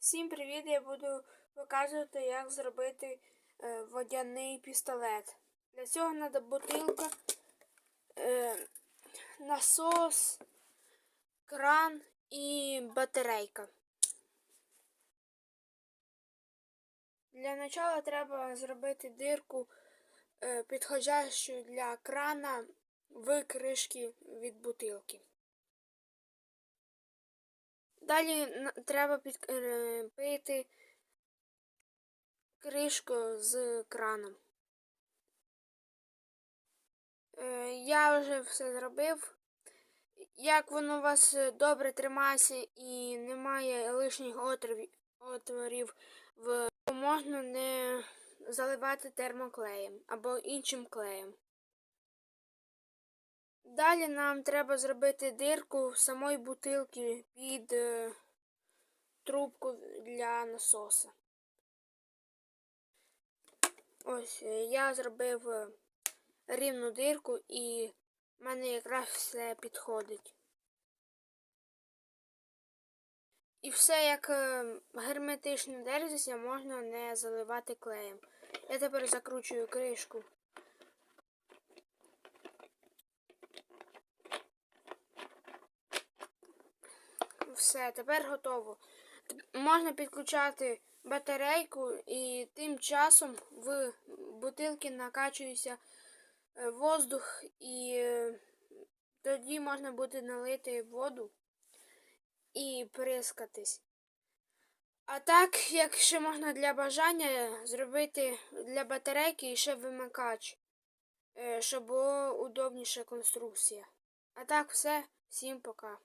Всім привіт! Я буду показувати, як зробити е, водяний пістолет. Для цього треба бутилка, е, насос, кран і батарейка. Для початку треба зробити дирку, е, підходящу для крана в кришки від бутилки. Далі треба підпити кришку з краном. Е, Я вже все зробив. Як воно у вас добре тримається і немає лишніх отворів, можна не заливати термоклеєм або іншим клеєм. Далі нам треба зробити дирку в самої бутилки під е, трубку для насоса. Ось е, я зробив е, рівну дирку і в мене якраз все підходить. І все як е, герметично держиться, можна не заливати клеєм. Я тепер закручую кришку. Все, тепер готово. Можна підключати батарейку і тим часом в бутилки накачується е, воздух і е, тоді можна буде налити воду і прискатись. А так, якщо можна для бажання зробити для батарейки ще вимикач, е, щоб була удобніша конструкція. А так все, всім пока.